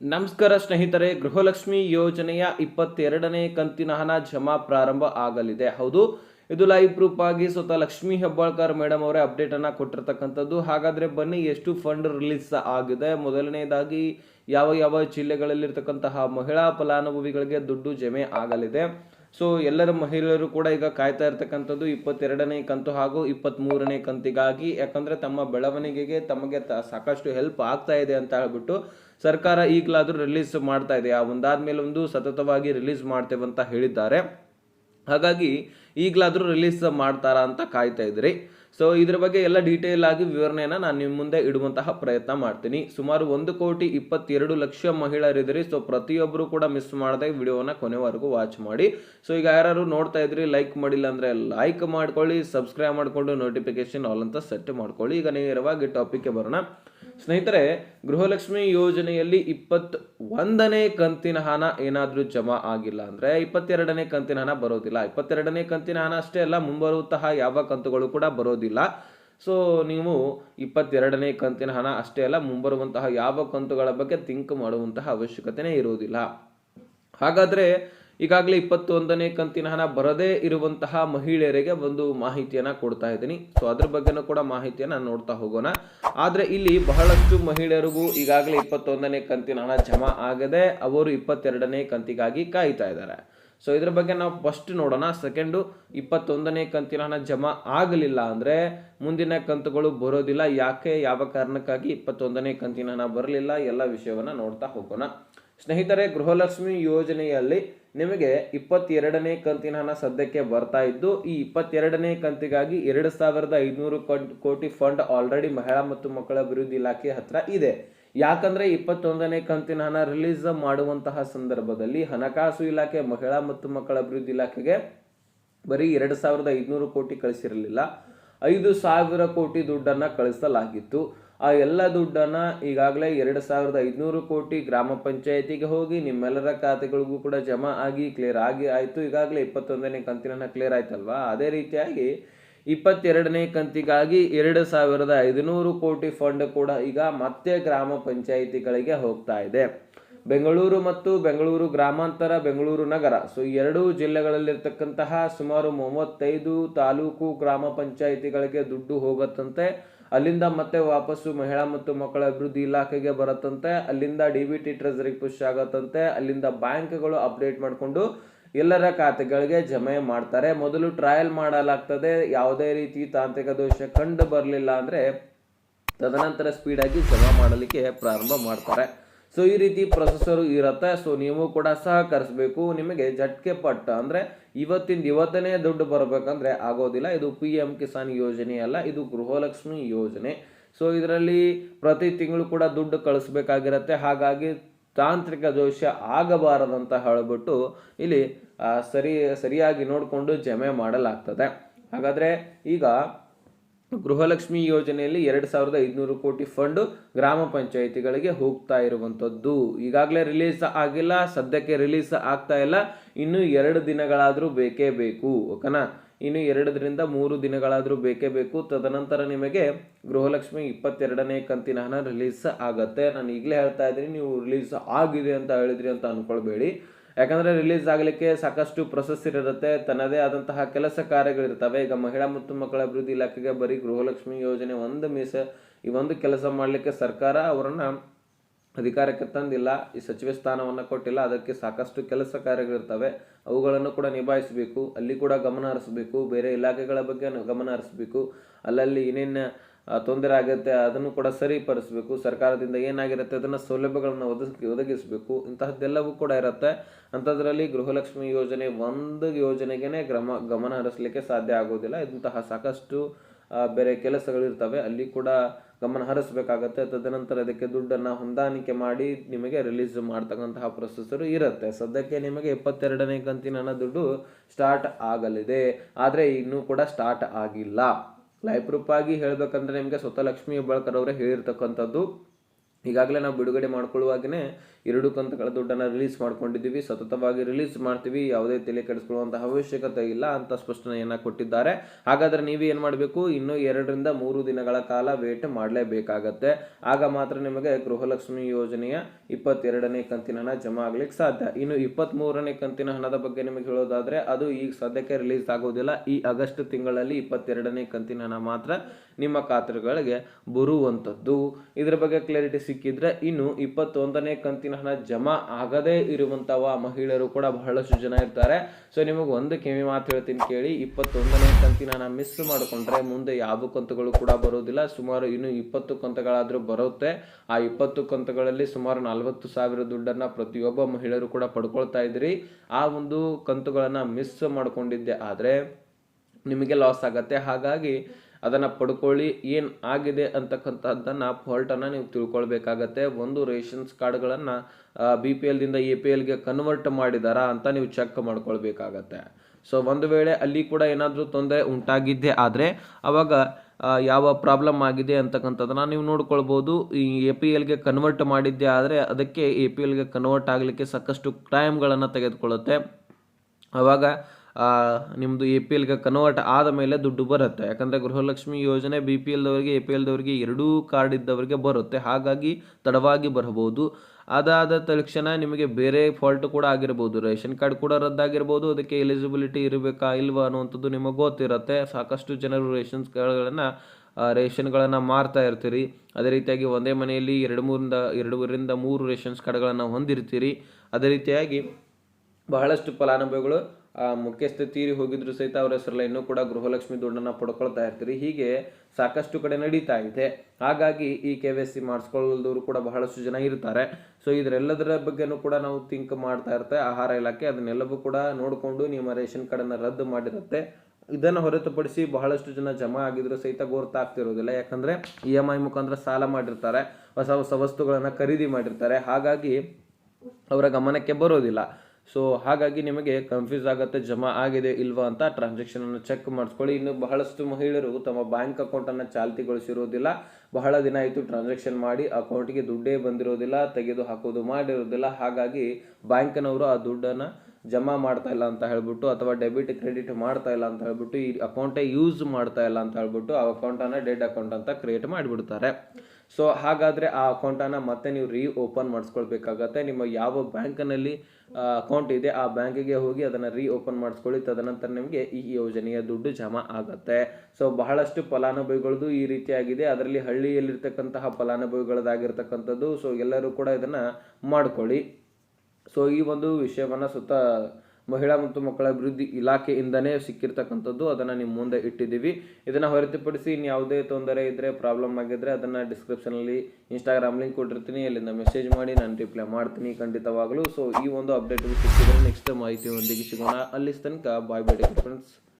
ನಮಸ್ಕಾರ ಸ್ನೇಹಿತರೆ, ಗೃಹಲಕ್ಷ್ಮಿ ಯೋಜನೆಯ ಇಪ್ಪತ್ತೆರಡನೇ ಕಂತಿನ ಹಣ ಜಮಾ ಪ್ರಾರಂಭ ಆಗಲಿದೆ. ಹೌದು, ಇದು ಲೈವ್ ಪ್ರೂಫ್ ಆಗಿ ಸ್ವತಃ ಲಕ್ಷ್ಮಿ ಹೆಬ್ಬಾಳ್ಕರ್ ಮೇಡಮ್ ಅವರೇ ಅಪ್ಡೇಟ್ ಅನ್ನ ಕೊಟ್ಟಿರ್ತಕ್ಕಂಥದ್ದು. ಹಾಗಾದ್ರೆ ಬನ್ನಿ, ಎಷ್ಟು ಫಂಡ್ ರಿಲೀಸ್ ಆಗಿದೆ? ಮೊದಲನೇದಾಗಿ, ಯಾವ ಯಾವ ಜಿಲ್ಲೆಗಳಲ್ಲಿರ್ತಕ್ಕಂತಹ ಮಹಿಳಾ ಫಲಾನುಭವಿಗಳಿಗೆ ದುಡ್ಡು ಜಮೆ ಆಗಲಿದೆ. ಸೊ ಎಲ್ಲರ ಮಹಿಳೆಯರು ಕೂಡ ಈಗ ಕಾಯ್ತಾ ಇರ್ತಕ್ಕಂಥದ್ದು ಇಪ್ಪತ್ತೆರಡನೇ ಕಂತು ಹಾಗೂ ಇಪ್ಪತ್ತ್ಮೂರನೇ ಕಂತಿಗಾಗಿ. ಯಾಕಂದ್ರೆ ತಮ್ಮ ಬೆಳವಣಿಗೆಗೆ ತಮಗೆ ಸಾಕಷ್ಟು ಹೆಲ್ಪ್ ಆಗ್ತಾ ಇದೆ ಅಂತ ಹೇಳ್ಬಿಟ್ಟು ಸರ್ಕಾರ ಈಗಲಾದರೂ ರಿಲೀಸ್ ಮಾಡ್ತಾ ಇದೆ. ಆ ಒಂದಾದ್ಮೇಲೆ ಒಂದು ಸತತವಾಗಿ ರಿಲೀಸ್ ಮಾಡ್ತೇವೆ ಅಂತ ಹೇಳಿದ್ದಾರೆ. ಹಾಗಾಗಿ ಈಗಲಾದರೂ ರಿಲೀಸ್ ಮಾಡ್ತಾರಾ ಅಂತ ಕಾಯ್ತಾ ಇದ್ರಿ ಸೊ ಇದ್ರ ಬಗ್ಗೆ ಎಲ್ಲ ಡೀಟೇಲ್ ಆಗಿ ವಿವರಣೆಯನ್ನು ನಾನು ನಿಮ್ಮ ಮುಂದೆ ಇಡುವಂತಹ ಪ್ರಯತ್ನ ಮಾಡ್ತೀನಿ. ಸುಮಾರು ಒಂದು ಕೋಟಿ ಇಪ್ಪತ್ತೆರಡು ಲಕ್ಷ ಮಹಿಳೆಯರಿದ್ರಿ. ಸೊ ಪ್ರತಿಯೊಬ್ಬರು ಕೂಡ ಮಿಸ್ ಮಾಡದೆ ವಿಡಿಯೋನ ಕೊನೆವರೆಗೂ ವಾಚ್ ಮಾಡಿ. ಸೊ ಈಗ ಯಾರು ನೋಡ್ತಾ ಇದ್ರಿ ಲೈಕ್ ಮಾಡಿಲ್ಲ ಅಂದ್ರೆ ಲೈಕ್ ಮಾಡ್ಕೊಳ್ಳಿ ಸಬ್ಸ್ಕ್ರೈಬ್ ಮಾಡ್ಕೊಂಡು ನೋಟಿಫಿಕೇಶನ್ ಆಲ್ ಅಂತ ಸೆಟ್ ಮಾಡ್ಕೊಳ್ಳಿ. ಈಗ ನೇರವಾಗಿ ಟಾಪಿಕ್ಗೆ ಬರೋಣ. ಸ್ನೇಹಿತರೆ, ಗೃಹಲಕ್ಷ್ಮಿ ಯೋಜನೆಯಲ್ಲಿ ಇಪ್ಪತ್ ಒಂದನೇ ಕಂತಿನ ಹಣ ಏನಾದರೂ ಜಮಾ ಆಗಿಲ್ಲ ಅಂದರೆ ಇಪ್ಪತ್ತೆರಡನೇ ಕಂತಿನ ಹಣ ಬರೋದಿಲ್ಲ. ಇಪ್ಪತ್ತೆರಡನೇ ಕಂತಿನ ಹಣ ಅಷ್ಟೇ ಅಲ್ಲ, ಮುಂಬರುವಂತಹ ಯಾವ ಕಂತುಗಳು ಕೂಡ ಬರೋದಿಲ್ಲ. ಸೊ ನೀವು ಇಪ್ಪತ್ತೆರಡನೇ ಕಂತಿನ ಹಣ ಅಷ್ಟೇ ಅಲ್ಲ, ಮುಂಬರುವಂತಹ ಯಾವ ಕಂತುಗಳ ಬಗ್ಗೆ ಥಿಂಕ್ ಮಾಡುವಂತಹ ಅವಶ್ಯಕತೆನೇ ಇರೋದಿಲ್ಲ ಹಾಗಾದ್ರೆ ಈಗಾಗಲೇ ಇಪ್ಪತ್ತೊಂದನೇ ಕಂತಿನ ಹಣ ಬರದೇ ಇರುವಂತಹ ಮಹಿಳೆಯರಿಗೆ ಒಂದು ಮಾಹಿತಿಯನ್ನು ಕೊಡ್ತಾ ಇದ್ದೀನಿ. ಸೊ ಅದ್ರ ಬಗ್ಗೆನೂ ಕೂಡ ಮಾಹಿತಿಯನ್ನು ನೋಡ್ತಾ ಹೋಗೋಣ. ಆದರೆ ಇಲ್ಲಿ ಬಹಳಷ್ಟು ಮಹಿಳೆಯರಿಗೂ ಈಗಾಗಲೇ ಇಪ್ಪತ್ತೊಂದನೇ ಕಂತಿನ ಹಣ ಜಮಾ ಆಗದೆ ಅವರು ಇಪ್ಪತ್ತೆರಡನೇ ಕಂತಿಗಾಗಿ ಕಾಯ್ತಾ ಇದ್ದಾರೆ. ಸೊ ಇದ್ರ ಬಗ್ಗೆ ನಾವು ಫಸ್ಟ್ ನೋಡೋಣ. ಸೆಕೆಂಡು ಇಪ್ಪತ್ತೊಂದನೇ ಕಂತಿನ ಹಣ ಜಮಾ ಆಗಲಿಲ್ಲ ಅಂದರೆ ಮುಂದಿನ ಕಂತುಗಳು ಬರೋದಿಲ್ಲ. ಯಾಕೆ? ಯಾವ ಕಾರಣಕ್ಕಾಗಿ ಇಪ್ಪತ್ತೊಂದನೇ ಕಂತಿನ ಹಣ ಬರಲಿಲ್ಲ? ಎಲ್ಲ ವಿಷಯವನ್ನು ನೋಡ್ತಾ ಹೋಗೋಣ. ಸ್ನೇಹಿತರೆ, ಗೃಹಲಕ್ಷ್ಮಿ ಯೋಜನೆಯಲ್ಲಿ ನಿಮಗೆ ಇಪ್ಪತ್ತೆರಡನೇ ಕಂತಿನ ಹಣ ಸದ್ಯಕ್ಕೆ ಬರ್ತಾ ಇದ್ದು, ಈ ಇಪ್ಪತ್ತೆರಡನೇ ಕಂತಿಗಾಗಿ ಎರಡು ಸಾವಿರದ ಐದುನೂರು ಕೋಟಿ ಫಂಡ್ ಆಲ್ರೆಡಿ ಮಹಿಳಾ ಮತ್ತು ಮಕ್ಕಳ ಅಭಿವೃದ್ಧಿ ಇಲಾಖೆ ಹತ್ರ ಇದೆ. ಯಾಕಂದ್ರೆ, ಇಪ್ಪತ್ತೊಂದನೇ ಕಂತಿನ ಹಣ ರಿಲೀಸ್ ಮಾಡುವಂತಹ ಸಂದರ್ಭದಲ್ಲಿ ಹಣಕಾಸು ಇಲಾಖೆ, ಮಹಿಳಾ ಮತ್ತು ಮಕ್ಕಳ ಅಭಿವೃದ್ಧಿ ಇಲಾಖೆಗೆ ಬರೀ ಎರಡು ಸಾವಿರದ ಐದುನೂರು ಕೋಟಿ ಕಳಿಸಿರಲಿಲ್ಲ. ಐದು ಸಾವಿರ ಕೋಟಿ ದುಡ್ಡನ್ನ ಕಳಿಸಲಾಗಿತ್ತು. ಆ ಎಲ್ಲ ದುಡ್ಡನ್ನು ಈಗಾಗಲೇ ಎರಡು ಸಾವಿರದ ಐದುನೂರು ಕೋಟಿ ಗ್ರಾಮ ಪಂಚಾಯಿತಿಗೆ ಹೋಗಿ ನಿಮ್ಮೆಲ್ಲರ ಖಾತೆಗಳಿಗೂ ಕೂಡ ಜಮಾ ಆಗಿ ಕ್ಲಿಯರ್ ಆಗಿ ಆಯಿತು. ಈಗಾಗಲೇ ಇಪ್ಪತ್ತೊಂದನೇ ಕಂತಿನ ಕ್ಲಿಯರ್ ಆಯ್ತಲ್ವಾ? ಅದೇ ರೀತಿಯಾಗಿ ಇಪ್ಪತ್ತೆರಡನೇ ಕಂತಿಗಾಗಿ ಎರಡು ಸಾವಿರದ ಐದುನೂರು ಕೋಟಿ ಫಂಡ್ ಕೂಡ ಈಗ ಮತ್ತೆ ಗ್ರಾಮ ಪಂಚಾಯಿತಿಗಳಿಗೆ ಹೋಗ್ತಾ ಇದೆ. ಬೆಂಗಳೂರು ಮತ್ತು ಬೆಂಗಳೂರು ಗ್ರಾಮಾಂತರ, ಬೆಂಗಳೂರು ನಗರ. ಸೊ ಎರಡೂ ಜಿಲ್ಲೆಗಳಲ್ಲಿರ್ತಕ್ಕಂತಹ ಸುಮಾರು ಮೂವತ್ತೈದು ತಾಲೂಕು ಗ್ರಾಮ ಪಂಚಾಯಿತಿಗಳಿಗೆ ದುಡ್ಡು ಹೋಗತ್ತಂತೆ. ಅಲ್ಲಿಂದ ಮತ್ತೆ ವಾಪಸ್ಸು ಮಹಿಳಾ ಮತ್ತು ಮಕ್ಕಳ ಅಭಿವೃದ್ಧಿ ಇಲಾಖೆಗೆ ಬರತ್ತಂತೆ. ಅಲ್ಲಿಂದ ಡಿ ಬಿ ಟಿ ಟ್ರೆಸರಿಗೆ ಪುಷ್ ಆಗತ್ತಂತೆ. ಅಲ್ಲಿಂದ ಬ್ಯಾಂಕ್ಗಳು ಅಪ್ಡೇಟ್ ಮಾಡಿಕೊಂಡು ಎಲ್ಲರ ಖಾತೆಗಳಿಗೆ ಜಮೆ ಮಾಡ್ತಾರೆ. ಮೊದಲು ಟ್ರಯಲ್ ಮಾಡಲಾಗ್ತದೆ. ಯಾವುದೇ ರೀತಿ ತಾಂತ್ರಿಕ ದೋಷ ಕಂಡು ಬರಲಿಲ್ಲ ಅಂದರೆ ತದನಂತರ ಸ್ಪೀಡಾಗಿ ಜಮಾ ಮಾಡಲಿಕ್ಕೆ ಪ್ರಾರಂಭ ಮಾಡ್ತಾರೆ. ಸೊ ಈ ರೀತಿ ಪ್ರೊಸೆಸರು ಇರುತ್ತೆ. ಸೊ ನೀವು ಕೂಡ ಸಹಕರಿಸಬೇಕು. ನಿಮಗೆ ಜಟ್ಕೆ ಪಟ್ಟ ಅಂದರೆ ಇವತ್ತಿಂದ ಇವತ್ತನೇ ದುಡ್ಡು ಬರಬೇಕಂದ್ರೆ ಆಗೋದಿಲ್ಲ. ಇದು ಪಿ ಎಂ ಕಿಸಾನ್ ಯೋಜನೆ ಅಲ್ಲ, ಇದು ಗೃಹಲಕ್ಷ್ಮಿ ಯೋಜನೆ. ಸೊ ಇದರಲ್ಲಿ ಪ್ರತಿ ತಿಂಗಳು ಕೂಡ ದುಡ್ಡು ಕಳಿಸ್ಬೇಕಾಗಿರತ್ತೆ. ಹಾಗಾಗಿ ತಾಂತ್ರಿಕ ದೋಷ ಆಗಬಾರದಂತ ಹೇಳಿಬಿಟ್ಟು ಇಲ್ಲಿ ಸರಿ, ಸರಿಯಾಗಿ ನೋಡಿಕೊಂಡು ಜಮೆ ಮಾಡಲಾಗ್ತದೆ. ಹಾಗಾದರೆ ಈಗ ಗೃಹಲಕ್ಷ್ಮಿ ಯೋಜನೆಯಲ್ಲಿ ಎರಡು ಸಾವಿರದ ಐದುನೂರು ಕೋಟಿ ಫಂಡ್ ಗ್ರಾಮ ಪಂಚಾಯಿತಿಗಳಿಗೆ ಹೋಗ್ತಾ ಇರುವಂಥದ್ದು. ಈಗಾಗಲೇ ರಿಲೀಸ್ ಆಗಿಲ್ಲ, ಸದ್ಯಕ್ಕೆ ರಿಲೀಸ್ ಆಗ್ತಾ ಇಲ್ಲ. ಇನ್ನು ಎರಡು ದಿನಗಳಾದರೂ ಬೇಕೇ ಬೇಕು, ಓಕೆನಾ? ಇನ್ನು ಎರಡರಿಂದ ಮೂರು ದಿನಗಳಾದರೂ ಬೇಕೇ ಬೇಕು. ತದನಂತರ ನಿಮಗೆ ಗೃಹಲಕ್ಷ್ಮಿ ಇಪ್ಪತ್ತೆರಡನೇ ಕಂತಿನ ಹಣ ರಿಲೀಸ್ ಆಗತ್ತೆ. ನಾನು ಈಗಲೇ ಹೇಳ್ತಾ ಇದ್ದೀನಿ, ನೀವು ರಿಲೀಸ್ ಆಗಿದೆ ಅಂತ ಹೇಳಿದ್ರಿ ಅಂತ ಅನ್ಕೊಳ್ಬೇಡಿ. ಯಾಕಂದ್ರೆ ರಿಲೀಸ್ ಆಗಲಿಕ್ಕೆ ಸಾಕಷ್ಟು ಪ್ರೊಸೆಸ್ ಇರುತ್ತೆ, ತನ್ನದೇ ಆದಂತಹ ಕೆಲಸ ಕಾರ್ಯಗಳಿರ್ತವೆ. ಈಗ ಮಹಿಳಾ ಮತ್ತು ಮಕ್ಕಳ ಅಭಿವೃದ್ಧಿ ಇಲಾಖೆಗೆ ಬರೀ ಗೃಹಲಕ್ಷ್ಮಿ ಯೋಜನೆ ಒಂದು ಮೀಸ, ಈ ಒಂದು ಕೆಲಸ ಮಾಡಲಿಕ್ಕೆ ಸರ್ಕಾರ ಅವರನ್ನ ಅಧಿಕಾರಕ್ಕೆ ತಂದಿಲ್ಲ, ಈ ಸಚಿವ ಸ್ಥಾನವನ್ನು ಕೊಟ್ಟಿಲ್ಲ. ಅದಕ್ಕೆ ಸಾಕಷ್ಟು ಕೆಲಸ ಕಾರ್ಯಗಳಿರ್ತವೆ. ಅವುಗಳನ್ನು ಕೂಡ ನಿಭಾಯಿಸಬೇಕು. ಅಲ್ಲಿ ಕೂಡ ಗಮನ ಹರಿಸಬೇಕು. ಬೇರೆ ಇಲಾಖೆಗಳ ಬಗ್ಗೆ ಗಮನ ಹರಿಸಬೇಕು. ಅಲ್ಲಲ್ಲಿ ಏನೇನು ತೊಂದರೆ ಆಗುತ್ತೆ, ಅದನ್ನು ಕೂಡ ಸರಿಪಡಿಸಬೇಕು. ಸರ್ಕಾರದಿಂದ ಏನಾಗಿರುತ್ತೆ, ಅದನ್ನು ಸೌಲಭ್ಯಗಳನ್ನು ಒದಗಿಸ್ ಒದಗಿಸಬೇಕು. ಇಂತಹದ್ದೆಲ್ಲವೂ ಕೂಡ ಇರುತ್ತೆ. ಅಂಥದ್ರಲ್ಲಿ ಗೃಹಲಕ್ಷ್ಮಿ ಯೋಜನೆ ಒಂದು ಯೋಜನೆಗೇನೆ ಗಮ ಗಮನ ಹರಿಸಲಿಕ್ಕೆ ಸಾಧ್ಯ ಆಗೋದಿಲ್ಲ. ಇಂತಹ ಸಾಕಷ್ಟು ಬೇರೆ ಕೆಲಸಗಳು ಇರ್ತವೆ. ಅಲ್ಲಿ ಕೂಡ ಗಮನ ಹರಿಸಬೇಕಾಗತ್ತೆ. ತದನಂತರ ಅದಕ್ಕೆ ದುಡ್ಡನ್ನು ಹೊಂದಾಣಿಕೆ ಮಾಡಿ ನಿಮಗೆ ರಿಲೀಸ್ ಮಾಡ್ತಕ್ಕಂತಹ ಪ್ರೊಸೆಸರು ಇರುತ್ತೆ. ಸದ್ಯಕ್ಕೆ ನಿಮಗೆ ಇಪ್ಪತ್ತೆರಡನೇ ಕಂತಿನ ದುಡ್ಡು ಸ್ಟಾರ್ಟ್ ಆಗಲಿದೆ. ಆದರೆ ಇನ್ನೂ ಕೂಡ ಸ್ಟಾರ್ಟ್ ಆಗಿಲ್ಲ. ಲೈವ್ ರೂಪಾಗಿ ಹೇಳಬೇಕಂದ್ರೆ ಹೇಳ್ಬೇಕಂದ್ರೆ ನಿಮಗೆ ಸ್ವತಃ ಲಕ್ಷ್ಮೀ ಹೆಬ್ಬಾಳ್ಕರ್ ಅವರೇ ಹೇಳಿರ್ತಕ್ಕಂಥದ್ದು. ಈಗಾಗಲೇ ನಾವು ಬಿಡುಗಡೆ ಮಾಡ್ಕೊಳ್ಳುವಾಗನೇ ಎರಡು ಕಂತುಗಳ ದುಡ್ಡನ್ನು ರಿಲೀಸ್ ಮಾಡ್ಕೊಂಡಿದ್ದೀವಿ. ಸತತವಾಗಿ ರಿಲೀಸ್ ಮಾಡ್ತೀವಿ. ಯಾವುದೇ ತಲೆ ಕೆಡಿಸ್ಕೊಳ್ಳುವಂತಹ ಅವಶ್ಯಕತೆ ಇಲ್ಲ ಅಂತ ಸ್ಪಷ್ಟನೆಯನ್ನು ಕೊಟ್ಟಿದ್ದಾರೆ. ಹಾಗಾದರೆ ನೀವು ಏನು ಮಾಡಬೇಕು? ಇನ್ನೂ ಎರಡರಿಂದ ಮೂರು ದಿನಗಳ ಕಾಲ ವೇಟ್ ಮಾಡಲೇಬೇಕಾಗತ್ತೆ. ಆಗ ಮಾತ್ರ ನಿಮಗೆ ಗೃಹಲಕ್ಷ್ಮಿ ಯೋಜನೆಯ ಇಪ್ಪತ್ತೆರಡನೇ ಕಂತಿನ ಹಣ ಜಮಾ ಆಗ್ಲಿಕ್ಕೆ ಸಾಧ್ಯ. ಇನ್ನು ಇಪ್ಪತ್ತ್ಮೂರನೇ ಕಂತಿನ ಹಣದ ಬಗ್ಗೆ ನಿಮಗೆ ಹೇಳೋದಾದರೆ ಅದು ಈಗ ಸದ್ಯಕ್ಕೆ ರಿಲೀಸ್ ಆಗೋದಿಲ್ಲ. ಈ ಆಗಸ್ಟ್ ತಿಂಗಳಲ್ಲಿ ಇಪ್ಪತ್ತೆರಡನೇ ಕಂತಿನ ಹಣ ಮಾತ್ರ ನಿಮ್ಮ ಖಾತೆಗಳಿಗೆ ಬರುವಂಥದ್ದು. ಇದರ ಬಗ್ಗೆ ಕ್ಲಾರಿಟಿ ಸಿಕ್ಕಿದ್ರೆ ಇನ್ನು ಇಪ್ಪತ್ತೊಂದನೇ ಕಂತಿನ ಹಣ ಜಮಾ ಆಗದೇ ಇರುವಂತಹ ಮಹಿಳೆಯರು ಕೂಡ ಬಹಳಷ್ಟು ಜನ ಇರ್ತಾರೆ. ಸೊ ನಿಮಗೆ ಒಂದು ಕಿವಿ ಮಾತು ಹೇಳ್ತೀನಿ ಕೇಳಿ, ಇಪ್ಪತ್ತೊಂದನೇ ಕಂತಿನ ಹಣ ಮಿಸ್ ಮಾಡಿಕೊಂಡ್ರೆ ಮುಂದೆ ಯಾವ ಕಂತುಗಳು ಕೂಡ ಬರೋದಿಲ್ಲ ಸುಮಾರು ಇನ್ನು ಇಪ್ಪತ್ತು ಕಂತುಗಳಾದರೂ ಬರುತ್ತೆ. ಆ ಇಪ್ಪತ್ತು ಕಂತುಗಳಲ್ಲಿ ಸುಮಾರು ನಲವತ್ತು ಸಾವಿರ ದುಡ್ಡನ್ನು ಪ್ರತಿಯೊಬ್ಬ ಮಹಿಳೆಯರು ಕೂಡ ಪಡ್ಕೊಳ್ತಾ ಇದ್ರಿ. ಆ ಒಂದು ಕಂತುಗಳನ್ನು ಮಿಸ್ ಮಾಡಿಕೊಂಡಿದ್ದೆ ಆದರೆ ನಿಮಗೆ ಲಾಸ್ ಆಗತ್ತೆ. ಹಾಗಾಗಿ ಅದನ್ನು ಪಡ್ಕೊಳ್ಳಿ, ಏನು ಆಗಿದೆ ಅಂತಕ್ಕಂಥದ್ದನ್ನು ಫಾಲ್ಟನ್ನು ನೀವು ತಿಳ್ಕೊಳ್ಬೇಕಾಗತ್ತೆ. ಒಂದು ರೇಷನ್ಸ್ ಕಾರ್ಡ್ಗಳನ್ನು ಬಿ ಪಿ ಎಲ್ದಿಂದ ಎ ಪಿ ಎಲ್ಗೆ ಕನ್ವರ್ಟ್ ಮಾಡಿದಾರಾ ಅಂತ ನೀವು ಚೆಕ್ ಮಾಡ್ಕೊಳ್ಬೇಕಾಗತ್ತೆ. ಸೊ ಒಂದು ವೇಳೆ ಅಲ್ಲಿ ಕೂಡ ಏನಾದರೂ ತೊಂದರೆ ಉಂಟಾಗಿದ್ದೆ ಆದರೆ, ಅವಾಗ ಯಾವ ಪ್ರಾಬ್ಲಮ್ ಆಗಿದೆ ಅಂತಕ್ಕಂಥದ್ದನ್ನು ನೀವು ನೋಡ್ಕೊಳ್ಬೋದು. ಈ ಎ ಪಿ ಎಲ್ಗೆ ಕನ್ವರ್ಟ್ ಮಾಡಿದ್ದೆ ಆದರೆ, ಅದಕ್ಕೆ ಎ ಪಿ ಎಲ್ಗೆ ಕನ್ವರ್ಟ್ ಆಗಲಿಕ್ಕೆ ಸಾಕಷ್ಟು ಟೈಮ್ಗಳನ್ನು ತೆಗೆದುಕೊಳ್ಳುತ್ತೆ. ಅವಾಗ ನಿಮ್ಮದು ಎ ಪಿ ಎಲ್ಗೆ ಕನ್ವರ್ಟ್ ಆದ ಮೇಲೆ ದುಡ್ಡು ಬರುತ್ತೆ. ಯಾಕಂದರೆ ಗೃಹಲಕ್ಷ್ಮಿ ಯೋಜನೆ ಬಿ ಪಿ ಎಲ್ದವರಿಗೆ ಎ ಪಿ ಎಲ್ದವರಿಗೆ ಎರಡೂ ಕಾರ್ಡ್ ಇದ್ದವರಿಗೆ ಬರುತ್ತೆ. ಹಾಗಾಗಿ ತಡವಾಗಿ ಬರಬಹುದು. ಅದಾದ ತಕ್ಷಣ ನಿಮಗೆ ಬೇರೆ ಫಾಲ್ಟ್ ಕೂಡ ಆಗಿರ್ಬೋದು. ರೇಷನ್ ಕಾರ್ಡ್ ಕೂಡ ರದ್ದಾಗಿರ್ಬೋದು. ಅದಕ್ಕೆ ಎಲಿಜಿಬಿಲಿಟಿ ಇರಬೇಕಾ ಇಲ್ವಾ ಅನ್ನುವಂಥದ್ದು ನಿಮಗೆ ಗೊತ್ತಿರುತ್ತೆ. ಸಾಕಷ್ಟು ಜನರು ರೇಷನ್ ಕಾರ್ಡ್ಗಳನ್ನು ರೇಷನ್ಗಳನ್ನು ಮಾರ್ತಾ ಇರ್ತೀರಿ. ಅದೇ ರೀತಿಯಾಗಿ ಒಂದೇ ಮನೆಯಲ್ಲಿ ಎರಡು ಮೂರಿಂದ ಎರಡೂವರಿಂದ ಮೂರು ರೇಷನ್ಸ್ ಕಾರ್ಡ್ಗಳನ್ನು ಹೊಂದಿರ್ತೀರಿ. ಅದೇ ರೀತಿಯಾಗಿ ಬಹಳಷ್ಟು ಫಲಾನುಭವಿಗಳು ಮುಖ್ಯಸ್ಥ ತೀರಿ ಹೋಗಿದ್ರು ಸಹಿತ ಅವರ ಹೆಸರಲ್ಲ, ಇನ್ನೂ ಕೂಡ ಗೃಹಲಕ್ಷ್ಮಿ ದುಡ್ಡನ್ನು ಪಡ್ಕೊಳ್ತಾ ಇರ್ತೀರಿ. ಹೀಗೆ ಸಾಕಷ್ಟು ಕಡೆ ನಡೀತಾ ಇದೆ. ಹಾಗಾಗಿ ಈ ಕೆ ವೈ ಸಿ ಮಾಡಿಸ್ಕೊಳ್ಳೋದವರು ಕೂಡ ಬಹಳಷ್ಟು ಜನ ಇರ್ತಾರೆ. ಸೊ ಇದರೆಲ್ಲದರ ಬಗ್ಗೆನೂ ಕೂಡ ನಾವು ಥಿಂಕ್ ಮಾಡ್ತಾ ಇರ್ತೇವೆ. ಆಹಾರ ಇಲಾಖೆ ಅದನ್ನೆಲ್ಲವೂ ಕೂಡ ನೋಡಿಕೊಂಡು ನಿಮ್ಮ ರೇಷನ್ ಕಾರ್ಡನ್ನು ರದ್ದು ಮಾಡಿರುತ್ತೆ. ಇದನ್ನು ಹೊರತುಪಡಿಸಿ ಬಹಳಷ್ಟು ಜನ ಜಮಾ ಆಗಿದ್ರು ಸಹಿತ ಗೊತ್ತಾಗ್ತಿರೋದಿಲ್ಲ ಯಾಕಂದ್ರೆ ಇ ಎಂ ಐ ಮುಖಾಂತರ ಸಾಲ ಮಾಡಿರ್ತಾರೆ. ಹೊಸ ಹೊಸ ವಸ್ತುಗಳನ್ನು ಖರೀದಿ ಮಾಡಿರ್ತಾರೆ. ಹಾಗಾಗಿ ಅವರ ಗಮನಕ್ಕೆ ಬರೋದಿಲ್ಲ. ಸೊ ಹಾಗಾಗಿ ನಿಮಗೆ ಕನ್ಫ್ಯೂಸ್ ಆಗುತ್ತೆ, ಜಮಾ ಆಗಿದೆ ಇಲ್ವಾ ಅಂತ ಟ್ರಾನ್ಸಾಕ್ಷನ್ ಅನ್ನು ಚೆಕ್ ಮಾಡಿಸ್ಕೊಳ್ಳಿ. ಇನ್ನು ಬಹಳಷ್ಟು ಮಹಿಳೆಯರು ತಮ್ಮ ಬ್ಯಾಂಕ್ ಅಕೌಂಟನ್ನು ಚಾಲ್ತಿಗೊಳಿಸಿರುವುದಿಲ್ಲ ಬಹಳ ದಿನ ಆಯಿತು ಟ್ರಾನ್ಸಾಕ್ಷನ್ ಮಾಡಿ ಅಕೌಂಟ್ಗೆ ದುಡ್ಡೇ ಬಂದಿರೋದಿಲ್ಲ, ತೆಗೆದು ಹಾಕೋದು ಮಾಡಿರೋದಿಲ್ಲ. ಹಾಗಾಗಿ ಬ್ಯಾಂಕ್ನವರು ಆ ದುಡ್ಡನ್ನು ಜಮಾ ಮಾಡ್ತಾ ಇಲ್ಲ ಅಂತ ಹೇಳ್ಬಿಟ್ಟು, ಅಥವಾ ಡೆಬಿಟ್ ಕ್ರೆಡಿಟ್ ಮಾಡ್ತಾ ಇಲ್ಲ ಅಂತ ಹೇಳ್ಬಿಟ್ಟು, ಈ ಅಕೌಂಟೇ ಯೂಸ್ ಮಾಡ್ತಾ ಇಲ್ಲ ಅಂತ ಹೇಳ್ಬಿಟ್ಟು, ಆ ಅಕೌಂಟನ್ನು ಡೆಡ್ ಅಕೌಂಟ್ ಅಂತ ಕ್ರಿಯೇಟ್ ಮಾಡಿಬಿಡ್ತಾರೆ. ಸೊ ಹಾಗಾದರೆ ಆ ಅಕೌಂಟನ್ನು ಮತ್ತೆ ನೀವು ರೀ ಓಪನ್ ಮಾಡಿಸ್ಕೊಳ್ಬೇಕಾಗತ್ತೆ. ನಿಮ್ಮ ಯಾವ ಬ್ಯಾಂಕ್ನಲ್ಲಿ ಅಕೌಂಟ್ ಇದೆ, ಆ ಬ್ಯಾಂಕಿಗೆ ಹೋಗಿ ಅದನ್ನು ರೀ ಓಪನ್ ಮಾಡಿಸ್ಕೊಳ್ಳಿ, ತದನಂತರ ನಿಮಗೆ ಈ ಯೋಜನೆಯ ದುಡ್ಡು ಜಮಾ ಆಗುತ್ತೆ. ಸೊ ಬಹಳಷ್ಟು ಫಲಾನುಭವಿಗಳದ್ದು ಈ ರೀತಿಯಾಗಿದೆ. ಅದರಲ್ಲಿ ಹಳ್ಳಿಯಲ್ಲಿರ್ತಕ್ಕಂತಹ ಫಲಾನುಭವಿಗಳದಾಗಿರ್ತಕ್ಕಂಥದ್ದು ಸೊ ಎಲ್ಲರೂ ಕೂಡ ಇದನ್ನು ಮಾಡ್ಕೊಳ್ಳಿ. ಸೊ ಈ ಒಂದು ವಿಷಯವನ್ನು ಸುತ್ತ ಮಹಿಳಾ ಮತ್ತು ಮಕ್ಕಳ ಅಭಿವೃದ್ಧಿ ಇಲಾಖೆಯಿಂದನೇ ಸಿಕ್ಕಿರ್ತಕ್ಕಂಥದ್ದು, ಅದನ್ನು ನಿಮ್ಮ ಮುಂದೆ ಇಟ್ಟಿದ್ದೀವಿ. ಇದನ್ನು ಹೊರತುಪಡಿಸಿ ಇನ್ಯಾವುದೇ ತೊಂದರೆ ಇದ್ದರೆ ಪ್ರಾಬ್ಲಮ್ ಆಗಿದ್ದರೆ ಅದನ್ನು ಡಿಸ್ಕ್ರಿಪ್ಷನಲ್ಲಿ ಇನ್ಸ್ಟಾಗ್ರಾಮ್ ಲಿಂಕ್ ಕೊಟ್ಟಿರ್ತೀನಿ. ಅಲ್ಲಿಂದ ಮೆಸೇಜ್ ಮಾಡಿ, ನಾನು ರಿಪ್ಲೈ ಮಾಡ್ತೀನಿ ಖಂಡಿತವಾಗಲೂ. ಸೊ ಈ ಒಂದು ಅಪ್ಡೇಟ್ ಸಿಕ್ಕಿದ್ರೆ ನೆಕ್ಸ್ಟ್ ಮಾಹಿತಿಯೊಂದಿಗೆ ಸಿಗೋಣ. ಅಲ್ಲಿ ತನಕ ಬಾಯ್ ಬೈ ಫ್ರೆಂಡ್ಸ್